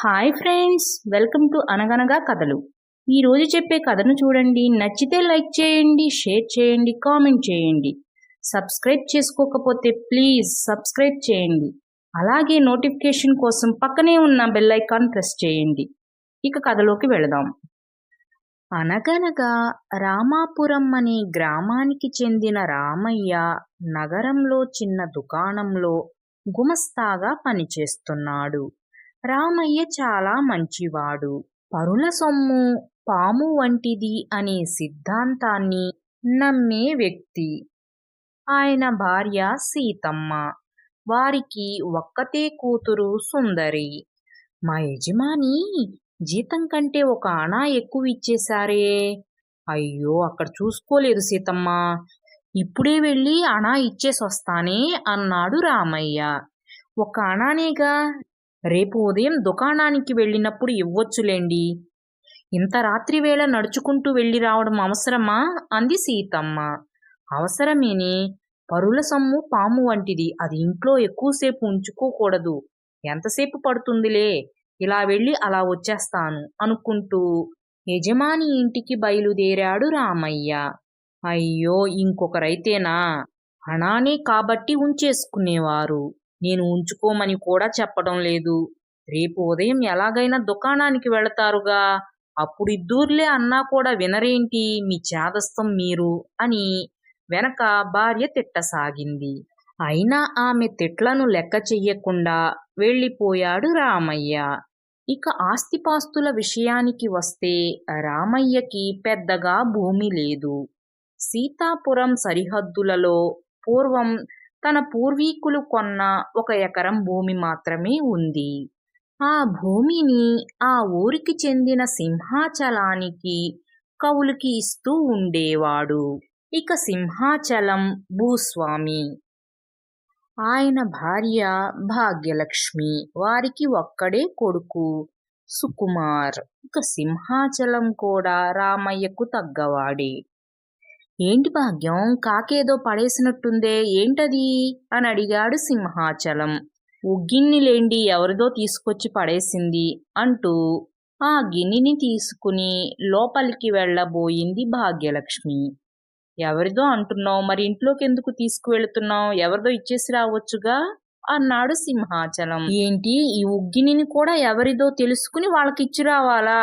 Hi friends welcome to అనగనగా కథలు ఈరోజు చెప్పే కథను చూడండి. నచ్చితే లైక్ చేయండి షేర్ చేయండి కామెంట్ చేయండి. సబ్స్క్రైబ్ చేసుకోకపోతే ప్లీజ్ సబ్స్క్రైబ్ చేయండి. అలాగే నోటిఫికేషన్ కోసం పక్కనే ఉన్న బెల్ ఐకాన్ ప్రెస్ చేయండి. ఇక కథలోకి వెళదాం. అనగనగా రామాపురం అనే గ్రామానికి చెందిన రామయ్య నగరంలో చిన్న దుకాణంలో గుమస్తాగా పనిచేస్తున్నాడు. రామయ్య చాలా మంచివాడు. పరుల సొమ్ము పాము వంటిది అనే సిద్ధాంతాన్ని నమ్మే వ్యక్తి. ఆయన భార్య సీతమ్మ. వారికి ఒక్కతే కూతురు సుందరి. మా యజమాని జీతం కంటే ఒక అణా ఎక్కువ ఇచ్చేశారే అయ్యో అక్కడ చూసుకోలేదు సీతమ్మ. ఇప్పుడే వెళ్ళి అణా ఇచ్చేసి వస్తానే అన్నాడు రామయ్య. ఒక అణానేగా రేపు ఉదయం దుకాణానికి వెళ్ళినప్పుడు ఇవ్వొచ్చులేండి. ఇంత రాత్రి వేళ నడుచుకుంటూ వెళ్ళి రావడం అవసరమా? అంది సీతమ్మ. అవసరమేనే. పరుల సొమ్ము పాము వంటిది. అది ఇంట్లో ఎక్కువసేపు ఉంచుకోకూడదు. ఎంతసేపు పడుతుందిలే? ఇలా వెళ్ళి అలా వచ్చేస్తాను అనుకుంటూ యజమాని ఇంటికి బయలుదేరాడు రామయ్య. అయ్యో ఇంకొకరైతేనా? అనానే కాబట్టి ఉంచేసుకునేవారు. నేను ఉంచుకోమని కూడా చెప్పడం లేదు. రేపు ఉదయం ఎలాగైనా దుకాణానికి వెళతారుగా. అప్పుడు ఇద్దూర్లే అన్నా కూడా వినరేంటి? మీ చేదస్తం మీరు అని వెనక భార్య తిట్టసాగింది. అయినా ఆమె తిట్లను లెక్క చెయ్యకుండా వెళ్ళిపోయాడు రామయ్య. ఇక ఆస్తిపాస్తుల విషయానికి వస్తే రామయ్యకి పెద్దగా భూమి లేదు. సీతాపురం సరిహద్దులలో పూర్వం తన పూర్వీకులు కొన్న ఒక ఎకరం భూమి మాత్రమే ఉంది. ఆ భూమిని ఆ ఊరికి చెందిన సింహాచలానికి కవులకి ఇస్తూ ఉండేవాడు. ఇక సింహాచలం భూస్వామి. ఆయన భార్య భాగ్యలక్ష్మి. వారికి ఒక్కడే కొడుకు సుకుమార్. ఇక సింహాచలం కూడా రామయ్యకు తగ్గవాడే. ఏంటి భాగ్యం? కాకేదో పడేసినట్టుందే ఏంటది? అని అడిగాడు సింహాచలం. ఉగ్గిన్నిలేండి ఎవరిదో తీసుకొచ్చి పడేసింది అంటూ ఆ గిన్నెని తీసుకుని లోపలికి వెళ్ళబోయింది భాగ్యలక్ష్మి. ఎవరిదో అంటున్నావు మరి ఇంట్లోకి ఎందుకు తీసుకువెళుతున్నావు? ఎవరిదో ఇచ్చేసి రావచ్చుగా అన్నాడు సింహాచలం. ఏంటి? ఈ ఉగ్గినిని కూడా ఎవరిదో తెలుసుకుని వాళ్ళకిచ్చి రావాలా?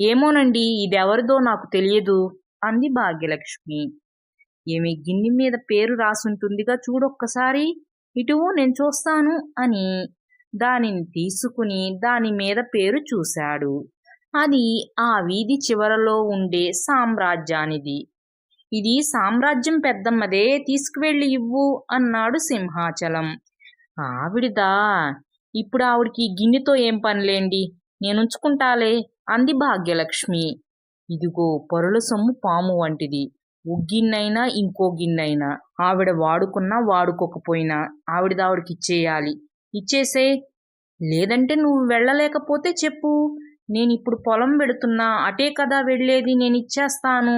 ఏమోనండి ఇది ఎవరిదో నాకు తెలియదు. అంది భాగ్యలక్ష్మి. ఏమి గిన్నె మీద పేరు రాసుంటుందిగా చూడొక్కసారి? ఇటు నేను చూస్తాను అని దానిని తీసుకుని దాని మీద పేరు చూశాడు. అది ఆ వీధి చివరలో ఉండే సామ్రాజ్యానిది. ఇది సామ్రాజ్యం పెద్దమ్మదే తీసుకువెళ్ళి ఇవ్వు అన్నాడు సింహాచలం. ఆవిడదా? ఇప్పుడు ఆవిడికి గిన్నెతో ఏం పనిలేండి? నేనుంచుకుంటాలే అంది భాగ్యలక్ష్మి. ఇదిగో పొరల సొమ్ము పాము వంటిది. ఉగ్గిన్నైనా ఇంకో గిన్నైనా. ఆవిడ వాడుకున్నా వాడుకోకపోయినా ఆవిడదావిడికి ఇచ్చేయాలి. ఇచ్చేసే లేదంటే నువ్వు వెళ్ళలేకపోతే చెప్పు. నేను ఇప్పుడు పొలం పెడుతున్నా అటే కదా వెళ్ళేది నేను ఇచ్చేస్తాను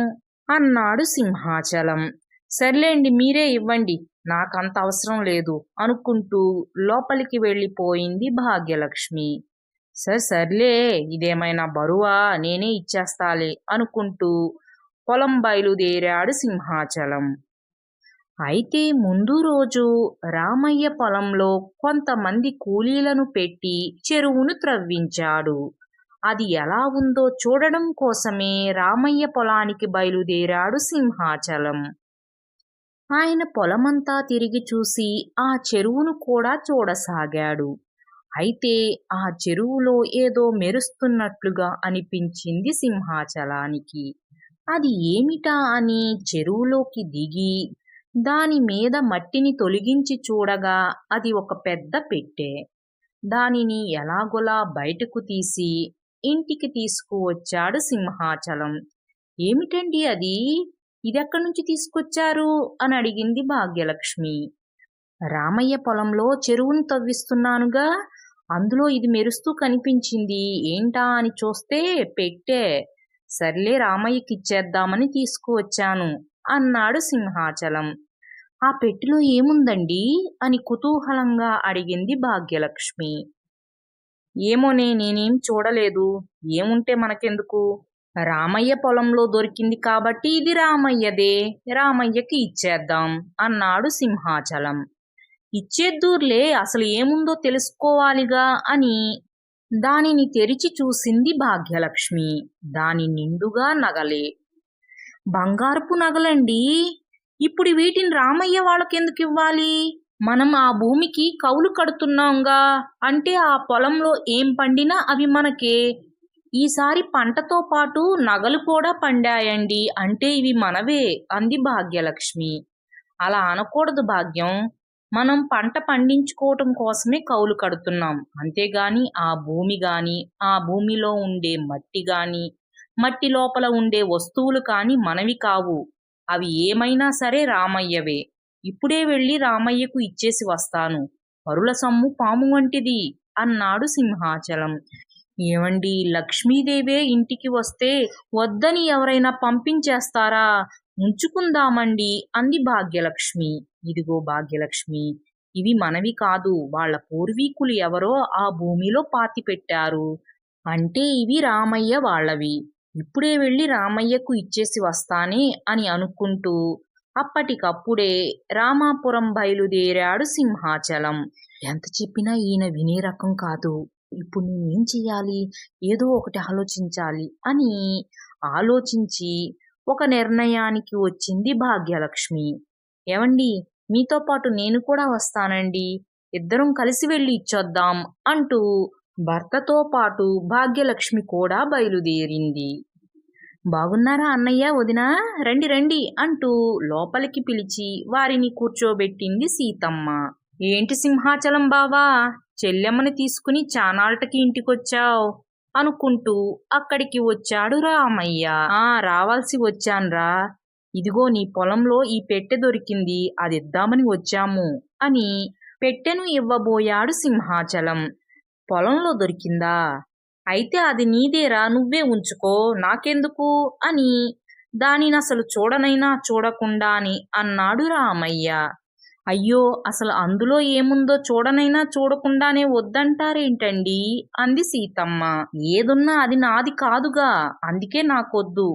అన్నాడు సింహాచలం. సర్లేండి మీరే ఇవ్వండి. నాకంత అవసరం లేదు అనుకుంటూ లోపలికి వెళ్ళిపోయింది భాగ్యలక్ష్మి. సరే సర్లే ఇదేమైనా బరువా? నేనే ఇచ్చేస్తాలే అనుకుంటూ పొలం బయలుదేరాడు సింహాచలం. అయితే ముందు రోజు రామయ్య పొలంలో కొంతమంది కూలీలను పెట్టి చెరువును త్రవ్వించాడు. అది ఎలా ఉందో చూడడం కోసమే రామయ్య పొలానికి బయలుదేరాడు సింహాచలం. ఆయన పొలమంతా తిరిగి చూసి ఆ చెరువును కూడా చూడసాగాడు. అయితే ఆ చెరువులో ఏదో మెరుస్తున్నట్లుగా అనిపించింది సింహాచలానికి. అది ఏమిటా అని చెరువులోకి దిగి దాని మీద మట్టిని తొలగించి చూడగా అది ఒక పెద్ద పెట్టె. దానిని ఎలాగోలా బయటకు తీసి ఇంటికి తీసుకువచ్చాడు సింహాచలం. ఏమిటండి అది? ఇదెక్కడి నుంచి తీసుకొచ్చారు? అని అడిగింది భాగ్యలక్ష్మి. రామయ్య పొలంలో చెరువును తవ్విస్తున్నానుగా అందులో ఇది మెరుస్తూ కనిపించింది. ఏంటా అని చూస్తే పెట్టే సర్లే రామయ్యకి ఇచ్చేద్దామని తీసుకువచ్చాను అన్నాడు సింహాచలం. ఆ పెట్టెలో ఏముందండి? అని కుతూహలంగా అడిగింది భాగ్యలక్ష్మి. ఏమోనే నేనేం చూడలేదు. ఏముంటే మనకెందుకు? రామయ్య పొలంలో దొరికింది కాబట్టి ఇది రామయ్యదే. రామయ్యకి ఇచ్చేద్దాం అన్నాడు సింహాచలం. ఇచ్చేద్దూర్లే అసలు ఏముందో తెలుసుకోవాలిగా అని దానిని తెరిచి చూసింది భాగ్యలక్ష్మి. దాని నిండుగా నగలే. బంగారపు నగలండి. ఇప్పుడు వీటిని రామయ్య వాళ్ళకెందుకు ఇవ్వాలి మనం ఆ భూమికి కౌలు కడుతున్నాంగా. అంటే ఆ పొలంలో ఏం పండినా అవి మనకే. ఈసారి పంటతో పాటు నగలు కూడా పండాయండి. అంటే ఇవి మనవే అంది భాగ్యలక్ష్మి. అలా అనకూడదు భాగ్యం. మనం పంట పండించుకోవటం కోసమే కౌలు కడుతున్నాం. అంతేగాని ఆ భూమి గాని ఆ భూమిలో ఉండే మట్టి గాని మట్టి లోపల ఉండే వస్తువులు కాని మనవి కావు. అవి ఏమైనా సరే రామయ్యవే. ఇప్పుడే వెళ్ళి రామయ్యకు ఇచ్చేసి వస్తాను. పరుల సొమ్ము పాము వంటిది అన్నాడు సింహాచలం. ఏమండి లక్ష్మీదేవే ఇంటికి వస్తే వద్దని ఎవరైనా పంపించేస్తారా? ఉంచుకుందామండి అంది భాగ్యలక్ష్మి. ఇదిగో భాగ్యలక్ష్మి ఇవి మనవి కాదు. వాళ్ళ పూర్వీకులు ఎవరో ఆ భూమిలో పాతి పెట్టారు. అంటే ఇవి రామయ్య వాళ్ళవి. ఇప్పుడే వెళ్ళి రామయ్యకు ఇచ్చేసి వస్తానే అని అనుకుంటూ అప్పటికప్పుడే రామాపురం బయలుదేరాడు సింహాచలం. ఎంత చెప్పినా ఈయన వినే రకం కాదు. ఇప్పుడు నేనేం చెయ్యాలి? ఏదో ఒకటి ఆలోచించాలి అని ఆలోచించి ఒక నిర్ణయానికి వచ్చింది భాగ్యలక్ష్మి. ఏమండి మీతో పాటు నేను కూడా వస్తానండి. ఇద్దరం కలిసి వెళ్ళి ఇచ్చొద్దాం అంటూ భర్తతో పాటు భాగ్యలక్ష్మి కూడా బయలుదేరింది. బాగున్నారా అన్నయ్య వదినా? రండి రండి అంటూ లోపలికి పిలిచి వారిని కూర్చోబెట్టింది సీతమ్మ. ఏంటి సింహాచలం బావా? చెల్లెమ్మని తీసుకుని చానాళ్ళకి ఇంటికొచ్చావు? అనుకుంటూ అక్కడికి వచ్చాడు రామయ్య. ఆ రావాల్సి వచ్చాన్రా. ఇదిగో నీ పొలంలో ఈ పెట్టె దొరికింది అది ఇద్దామని వచ్చాము అని పెట్టెను ఇవ్వబోయాడు సింహాచలం. పొలంలో దొరికిందా? అయితే అది నీదేరా నువ్వే ఉంచుకో నాకెందుకు? అని దానిని అసలు చూడనైనా చూడకుండా అని అన్నాడు రామయ్య. అయ్యో అసలు అందులో ఏముందో చూడనైనా చూడకుండానే వద్దంటారేంటండి? అంది సీతమ్మ. ఏదున్నా అది నాది కాదుగా అందుకే నాకొద్దు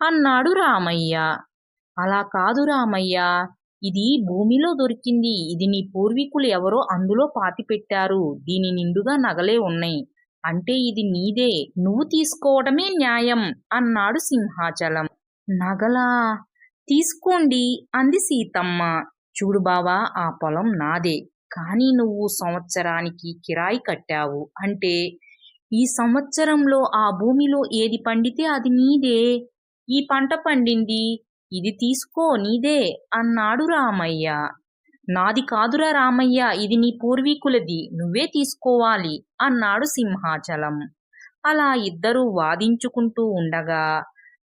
అన్నాడు రామయ్య. అలా కాదు రామయ్య. ఇది భూమిలో దొరికింది. ఇది నీ పూర్వీకులు ఎవరో అందులో పాతి పెట్టారు దీని నిండుగా నగలే ఉన్నాయి. అంటే ఇది నీదే. నువ్వు తీసుకోవడమే న్యాయం అన్నాడు సింహాచలం. నగలా? తీసుకోండి అంది సీతమ్మ. చూడు బావా ఆ పొలం నాదే. కానీ నువ్వు సంవత్సరానికి కిరాయి కట్టావు. అంటే ఈ సంవత్సరంలో ఆ భూమిలో ఏది పండితే అది నీదే. ఈ పంట పండింది. ఇది తీసుకో నీదే అన్నాడు రామయ్య. నాది కాదురా రామయ్య ఇది నీ పూర్వీకులది నువ్వే తీసుకోవాలి అన్నాడు సింహాచలం. అలా ఇద్దరూ వాదించుకుంటూ ఉండగా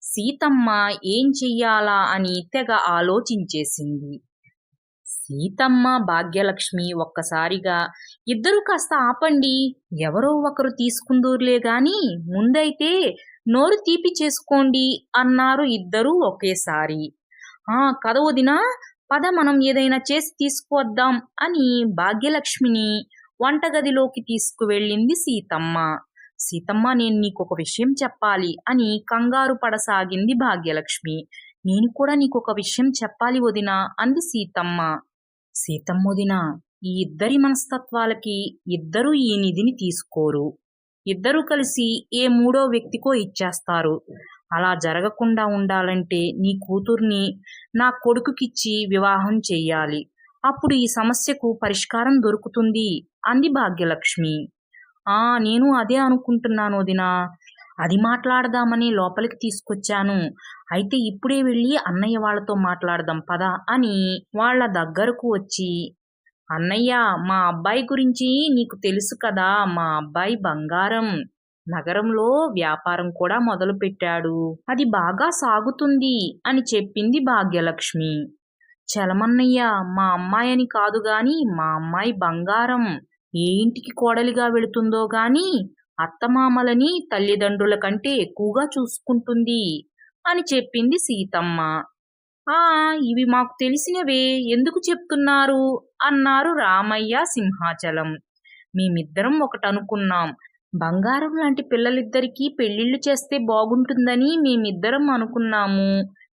సీతమ్మ ఏం చెయ్యాలా అని తెగ ఆలోచించేసింది. సీతమ్మ భాగ్యలక్ష్మి ఒక్కసారిగా ఇద్దరు కాస్త ఆపండి ఎవరో ఒకరు తీసుకుందూరులే గాని ముందైతే నోరు తీపి చేసుకోండి అన్నారు ఇద్దరూ ఒకేసారి. ఆ కథ వదినా పద మనం ఏదైనా చేసి తీసుకువద్దాం అని భాగ్యలక్ష్మిని వంటగదిలోకి తీసుకువెళ్ళింది సీతమ్మ. సీతమ్మ నేను నీకు ఒక విషయం చెప్పాలి అని కంగారు పడసాగింది భాగ్యలక్ష్మి. నేను కూడా నీకు ఒక విషయం చెప్పాలి వదినా అంది సీతమ్మ. సీతమ్మ వదినా ఈ ఇద్దరి మనస్తత్వాలకి ఇద్దరూ ఈ నిధిని తీసుకోరు. ఇద్దరూ కలిసి ఏ మూడో వ్యక్తికో ఇచ్చేస్తారు. అలా జరగకుండా ఉండాలంటే నీ కూతుర్ని నా కొడుకుకిచ్చి వివాహం చెయ్యాలి. అప్పుడు ఈ సమస్యకు పరిష్కారం దొరుకుతుంది అంది భాగ్యలక్ష్మి. ఆ నేను అదే అనుకుంటున్నాను వదినా. అది మాట్లాడదామని లోపలికి తీసుకొచ్చాను. అయితే ఇప్పుడే వెళ్ళి అన్నయ్య వాళ్ళతో మాట్లాడదాం పద అని వాళ్ళ దగ్గరకు వచ్చి అన్నయ్య మా అబ్బాయి గురించి నీకు తెలుసు కదా మా అబ్బాయి బంగారం. నగరంలో వ్యాపారం కూడా మొదలుపెట్టాడు. అది బాగా సాగుతుంది అని చెప్పింది భాగ్యలక్ష్మి. చలమన్నయ్య మా అమ్మాయని కాదు గాని మా అమ్మాయి బంగారం. ఏ ఇంటికి కోడలిగా వెళుతుందో గాని అత్తమామలని తల్లిదండ్రుల కంటే ఎక్కువగా చూసుకుంటుంది అని చెప్పింది సీతమ్మ. ఆ ఇవి మాకు తెలిసినవే. ఎందుకు చెప్తున్నారు? అన్నారు రామయ్య సింహాచలం. మేమిద్దరం ఒకటి అనుకున్నాం బంగారం లాంటి పిల్లలిద్దరికీ పెళ్ళిళ్ళు చేస్తే బాగుంటుందని మేమిద్దరం అనుకున్నాము.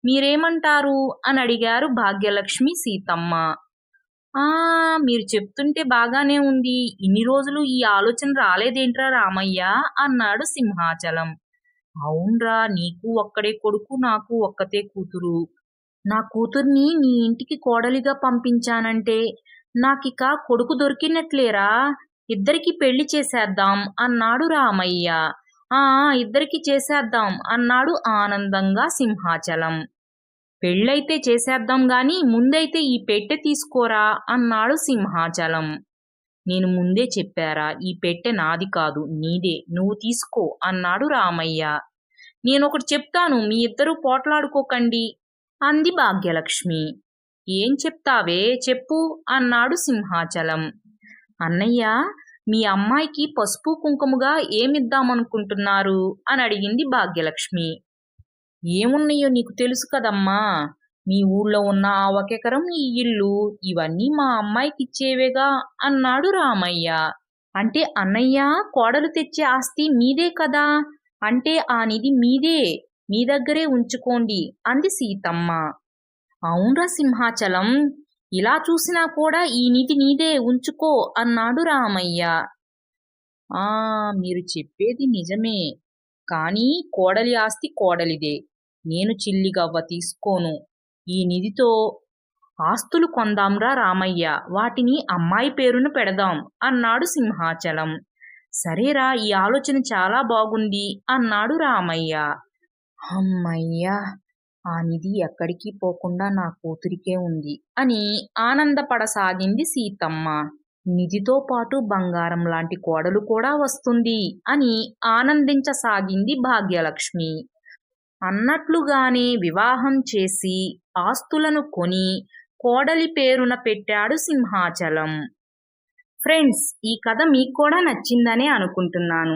మీరేమంటారు? అని అడిగారు భాగ్యలక్ష్మి సీతమ్మ. ఆ మీరు చెప్తుంటే బాగానే ఉంది. ఇన్ని రోజులు ఈ ఆలోచన రాలేదేంట్రా రామయ్య? అన్నాడు సింహాచలం. అవునరా నీకు ఒక్కడే కొడుకు నాకు ఒక్కతే కూతురు. నా కూతుర్ని నీ ఇంటికి కోడలిగా పంపించానంటే నాకిక కొడుకు దొరికినట్లేరా? ఇద్దరికి పెళ్ళి చేసేద్దాం అన్నాడు రామయ్య. ఆ ఇద్దరికి చేసేద్దాం అన్నాడు ఆనందంగా సింహాచలం. పెళ్ళైతే చేసేద్దాం గాని ముందైతే ఈ పెట్టె తీసుకోరా అన్నాడు సింహాచలం. నేను ముందే చెప్పారా ఈ పెట్టె నాది కాదు నీదే నువ్వు తీసుకో అన్నాడు రామయ్య. నేనొకటి చెప్తాను మీ ఇద్దరూ పోట్లాడుకోకండి అంది భాగ్యలక్ష్మి. ఏం చెప్తావే చెప్పు అన్నాడు సింహాచలం. అన్నయ్య మీ అమ్మాయికి పసుపు కుంకుమగా ఏమిద్దామనుకుంటున్నారు? అని అడిగింది భాగ్యలక్ష్మి. ఏమున్నాయో నీకు తెలుసు కదమ్మా మీ ఊళ్ళో ఉన్న ఆ ఒకెకరం ఈ ఇల్లు ఇవన్నీ మా అమ్మాయికి ఇచ్చేవేగా అన్నాడు రామయ్య. అంటే అన్నయ్య కోడలు తెచ్చే ఆస్తి మీదే కదా? అంటే ఆ నిధి మీదే మీ దగ్గరే ఉంచుకోండి అంది సీతమ్మ. అవునరా సింహాచలం ఇలా చూసినా కూడా ఈ నిధి నీదే ఉంచుకో అన్నాడు రామయ్య. ఆ మీరు చెప్పేది నిజమే. కానీ కోడలి ఆస్తి కోడలిదే. నేను చిల్లిగవ్వ తీసుకోను. ఈ నిధితో ఆస్తులు కొందాంరా రామయ్య. వాటిని అమ్మాయి పేరును పెడదాం అన్నాడు సింహాచలం. సరేరా ఈ ఆలోచన చాలా బాగుంది అన్నాడు రామయ్య. అమ్మయ్యా! ఆ నిధి ఎక్కడికి పోకుండా నా కూతురికే ఉంది అని ఆనందపడసాగింది సీతమ్మ. నిధితో పాటు బంగారం లాంటి కోడలు కూడా వస్తుంది అని ఆనందించసాగింది భాగ్యలక్ష్మి. అన్నట్లుగానే వివాహం చేసి ఆస్తులను కొని కోడలి పేరున పెట్టాడు సింహాచలం. ఫ్రెండ్స్ ఈ కథ మీకు కూడా నచ్చిందనే అనుకుంటున్నాను.